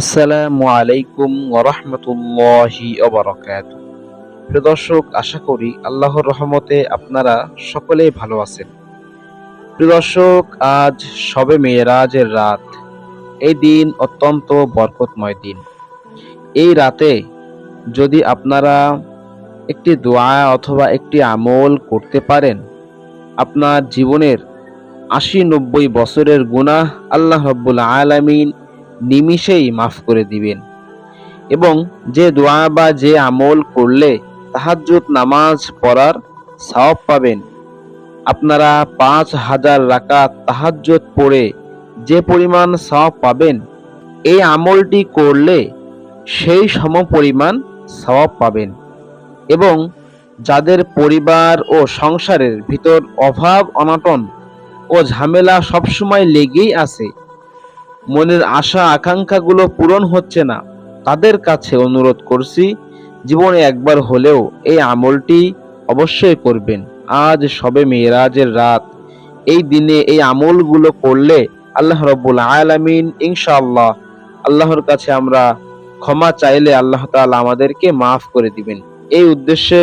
আসসালামু আলাইকুম ওরহমতুল্লাহি ওবরাকাত প্রিয় দর্শক, আশা করি আল্লাহর রহমতে আপনারা সকলেই ভালো আছেন। প্রিয় দর্শক, আজ সবে মেয়েরাজের রাত। এই দিন অত্যন্ত বরকতময় দিন। এই রাতে যদি আপনারা একটি দোয়া অথবা একটি আমল করতে পারেন, আপনার জীবনের আশি নব্বই বছরের গুনাহ আল্লাহ রব্বুল আলামিন নিমিষেই মাফ করে দিবেন। এবং যে দোয়া বা যে আমল করলে তাহাজ্জুদ নামাজ পড়ার সওয়াব পাবেন। আপনারা পাঁচ হাজার রাকাত তাহাজ্জুদ পড়ে যে পরিমাণ সওয়াব পাবেন, এই আমলটি করলে সেই সম পরিমাণ সওয়াব পাবেন। এবং যাদের পরিবার ও সংসারের ভিতর অভাব, অনটন ও ঝামেলা সবসময় লেগেই আছে মনের আশা, আকাঙ্ক্ষাগুলো পূরণ হচ্ছে না। তাদের কাছে অনুরোধ করছি, জীবনে একবার হলেও এই আমলটি অবশ্যই করবেন। আজ সবে মেয়েরাজের রাত। এই দিনে এই আমলগুলো করলে আল্লাহ রব্বুল আলামিন ইনশাআল্লাহ আল্লাহর কাছে আমরা ক্ষমা চাইলে আল্লাহ তাআলা আমাদেরকে মাফ করে দিবেন। এই উদ্দেশ্যে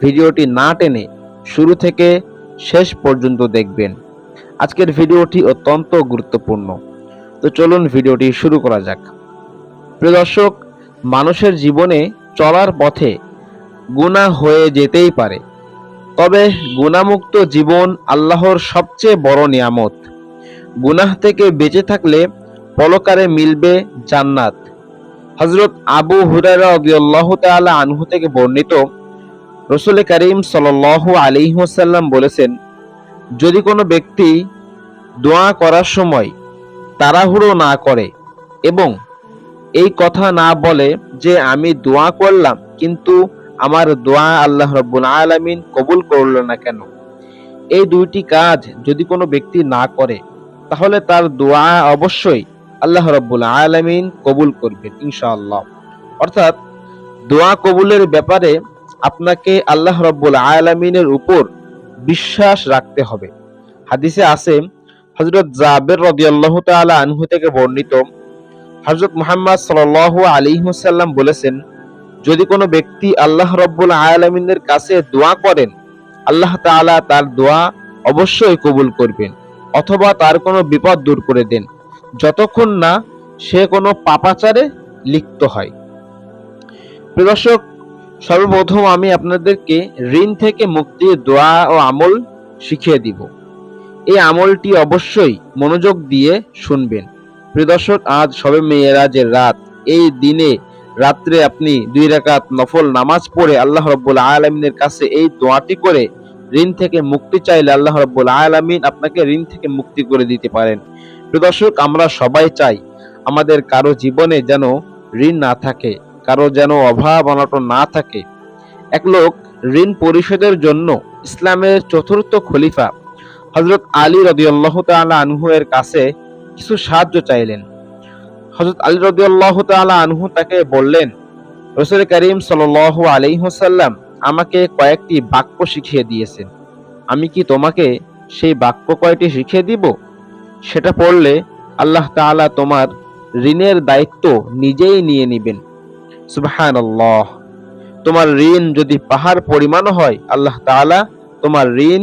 ভিডিওটি না টেনে শুরু থেকে শেষ পর্যন্ত দেখবেন। আজকের ভিডিওটি অত্যন্ত গুরুত্বপূর্ণ। তো চলুন ভিডিওটি শুরু করা যাক। প্রিয় দর্শক, মানুষের জীবনে চলার পথে গুণা হয়ে যেতেই পারে। তবে গুণামুক্ত জীবন আল্লাহর সবচেয়ে বড় নিয়ামত। গুনাহ থেকে বেঁচে থাকলে পলকারে মিলবে জান্নাত। হজরত আবু হুরারা রাদিয়াল্লাহু তাআলা আনহু থেকে বর্ণিত রসুল করিম সাল্লাল্লাহু আলাইহি ওয়াসাল্লাম বলেছেন, যদি কোনো ব্যক্তি দোয়া করার সময় তাড়াহুড়ো না করে এবং এই কথা না বলে যে আমি দোয়া করলাম, কিন্তু আমার দোয়া আল্লাহ রব্বুল আলামিন কবুল করল না কেন? এই দুইটি কাজ যদি কোনো ব্যক্তি না করে, তাহলে তার দোয়া অবশ্যই আল্লাহ রব্বুল আলামিন কবুল করবেন ইনশাআল্লাহ। অর্থাৎ দোয়া কবুলের ব্যাপারে আপনাকে আল্লাহ রব্বুল আলামিনের উপর বিশ্বাস রাখতে হবে। হাদিসে আছে হজরত জাবের রদিয়াল্লাহু তাআলা আনহু থেকে বর্ণিত। হজরত মুহাম্মদ সাল্লাল্লাহু আলী হুসাল্লাম বলেছেন, যদি কোনো ব্যক্তি আল্লাহ রব্বুল আলামিনের কাছে দোয়া করেন, আল্লাহ তাআলা তার দোয়া অবশ্যই কবুল করবেন, অথবা তার কোনো বিপদ দূর করে দেন, যতক্ষণ না সে কোনো পাপাচারে লিপ্ত হয়। প্রদর্শক সর্বপ্রথম আমি আপনাদেরকে ঋণ থেকে মুক্তির দোয়া ও আমল শিখিয়ে দিব। এই আমলটি অবশ্যই মনোযোগ দিয়ে শুনবেন। প্রিয় দর্শক, আজ সবে মেয়েরাজের রাত। এই দিনে রাত্রে আপনি দুই রাকাত নফল নামাজ পড়ে আল্লাহ রব্বুল আলমিনের কাছে এই দোয়াটি করে ঋণ থেকে মুক্তি চাইলে আল্লাহ রব্বুল আলমিন আপনাকে ঋণ থেকে মুক্তি করে দিতে পারেন। দর্শক, আমরা সবাই চাই আমাদের কারও জীবনে যেন ঋণ না থাকে, কারও যেন অভাব অনটন না থাকে। এক লোক ঋণ পরিশোধের জন্য ইসলামের চতুর্থ খলিফা হজরত আলী রদিয়াল্লাহ তালা আনহু এর কাছে কিছু সাহায্য চাইলেন। হজরত আলী রদিয়াল্লাহ তালা আনহু তাকে বললেন, রসুল করিম সাল আলিহাসাল্লাম আমাকে কয়েকটি বাক্য শিখিয়ে দিয়েছেন। আমি কি তোমাকে সেই বাক্য কয়টি শিখিয়ে দিব? সেটা পড়লে আল্লাহ তাআলা তোমার ঋণের দায়িত্ব নিজেই নিয়ে নিবেন। সুবহান তোমার ঋণ যদি পাহাড় পরিমাণ হয়, আল্লাহ তাআলা তোমার ঋণ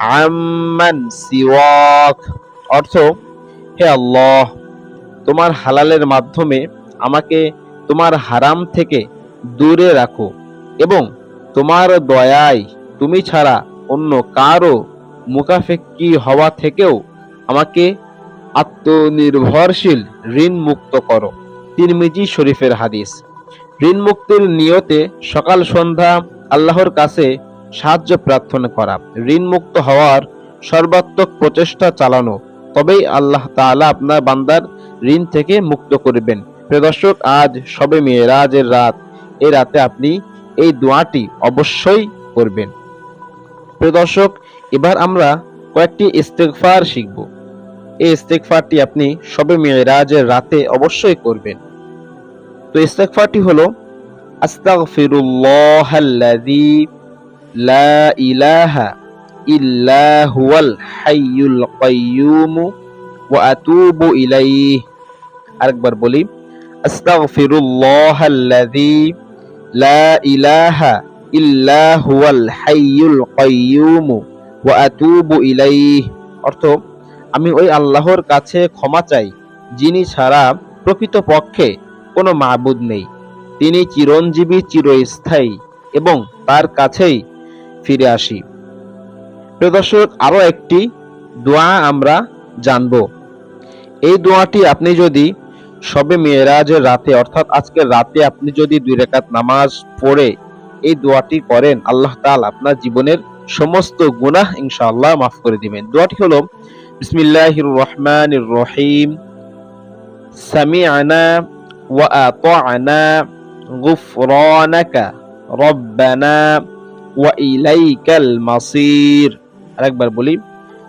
আম্মান সিওয়াক। অর্থ, হে আল্লাহ, তোমার হালালের মাধ্যমে আমাকে তোমার হারাম থেকে দূরে রাখো এবং তোমার দয়ায় তুমি ছাড়া অন্য কারও মুখাফেক্কি হওয়া থেকেও আমাকে আত্মনির্ভরশীল ঋণ মুক্ত করো। তিরমিজি শরীফের হাদিস। ঋণ মুক্তির নিয়তে সকাল সন্ধ্যা আল্লাহর কাছে সাহায্য প্রার্থনা করা ঋণ মুক্ত হওয়ার সর্বাত্মক প্রচেষ্টা চালানো। তবেই আল্লাহ তাআলা আপনার বান্দার ঋণ থেকে মুক্ত করবেন। প্রিয় দর্শক, আজ সবে মেয়েরাজের রাত। এই রাতে আপনি এই দোয়াটি অবশ্যই করবেন। প্রিয় দর্শক, এবার আমরা কয়েকটি ইস্তেগফার শিখব। এই ইস্তেগফারটি আপনি সবে মেয়েরাজের রাতে অবশ্যই করবেন। তো ইস্তেগফারটি হলো আস্তাগফিরুল্লাহাল্লাযী লা ইলাহা ইল্লা হুয়াল হাইয়ুল কাইয়্যুম ওয়া আতুবু ইলাইহি। আরেকবার বলি, আস্তাগফিরুল্লাহাল্লাযী লা ইলাহা ইল্লা হুয়াল হাইয়ুল কাইয়্যুম ওয়া আতুবু ইলাইহি। অর্থ, আমি ওই আল্লাহর কাছে ক্ষমা চাই, যিনি ছাড়া প্রকৃতপক্ষে কোনো মাবুদ নেই। তিনি চিরঞ্জীবী, চিরস্থায়ী এবং তার কাছেই ফিরে আসি। প্রিয় দর্শক, আরও একটি দোয়া আমরা জানব। এই দোয়াটি আপনি যদি সবে মেয়েরাজের রাতে, অর্থাৎ আজকের রাতে আপনি যদি দুই রেখাত নামাজ পড়ে এই দোয়াটি করেন, আল্লাহ তাআলা আপনার জীবনের সমস্ত গুনাহ ইনশাআল্লাহ মাফ করে দিবেন। দোয়াটি হলো, বিসমিল্লাহির রহমানির রহিম সামি'না ওয়া আতা'না গুফরানাকা রব্বানা ওয়া ইলাইকাল মাসির। আরেকবার বলি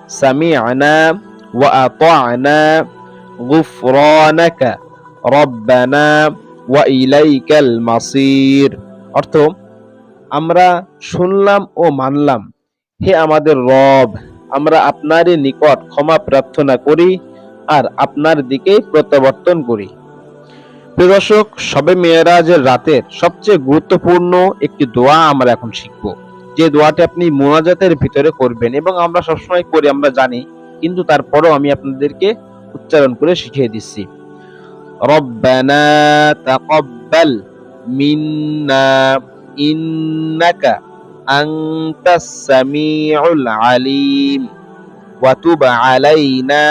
সামি'না ওয়া আতা'না গুফরানাকা রব্বানা ওয়া ইলাইকাল মাসির। অর্থ, আমরা শুনলাম ও মানলাম, হে আমাদের রব, আমরা আপনারই নিকট ক্ষমা প্রার্থনা করি আর আপনার দিকেই প্রত্যাবর্তন করি। প্রিয় দর্শক, সবে মেয়েরাজের রাতের সবচেয়ে গুরুত্বপূর্ণ একটি দোয়া আমরা এখন শিখব। যে দোয়াটি আপনি মোনাজাতের ভিতরে করবেন এবং আমরা সবসময় করি, আমরা জানি, কিন্তু তারপরও আমি আপনাদেরকে উচ্চারণ করে শিখিয়ে দিচ্ছি। রব্বানা তাকাব্বাল মিন্না ইন্নাকা আনতাস সামিউল আলিম ওয়া তুব আলাইনা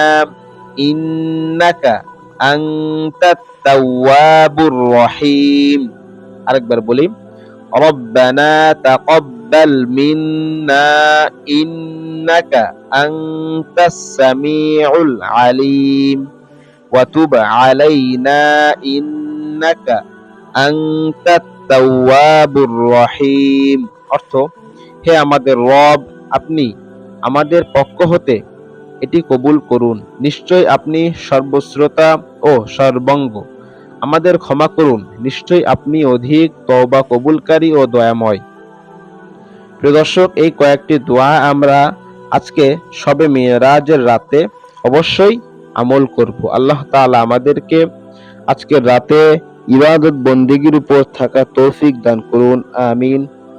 ইন্নাকা আনতাত তাওয়াবুর রহিম আরেকবার বলি রব্বানা তাকাব্বাল মিন্না ইন্নাকা আনতাস সামিউল আলিম ওয়া তুব আলাইনা ইন্নাকা আনতাত রহিম অর্থ, হে আমাদের রব, আপনি আমাদের পক্ষ হতে এটি কবুল করুন। নিশ্চয় আপনি সর্বশ্রোতা ও সর্বঙ্গ। আমাদের ক্ষমা করুন। নিশ্চয় আপনি অধিক তওবা কবুলকারী ও দয়াময়। প্রিয় দর্শক, এই কয়েকটি দোয়া আমরা আজকে সবে মেয়েরাজের রাতে অবশ্যই আমল করব। আল্লাহ তাআলা আমাদেরকে আজকের রাতে ইবাদত বন্দিগির উপর থাকা তৌফিক দান করুন। আমিন।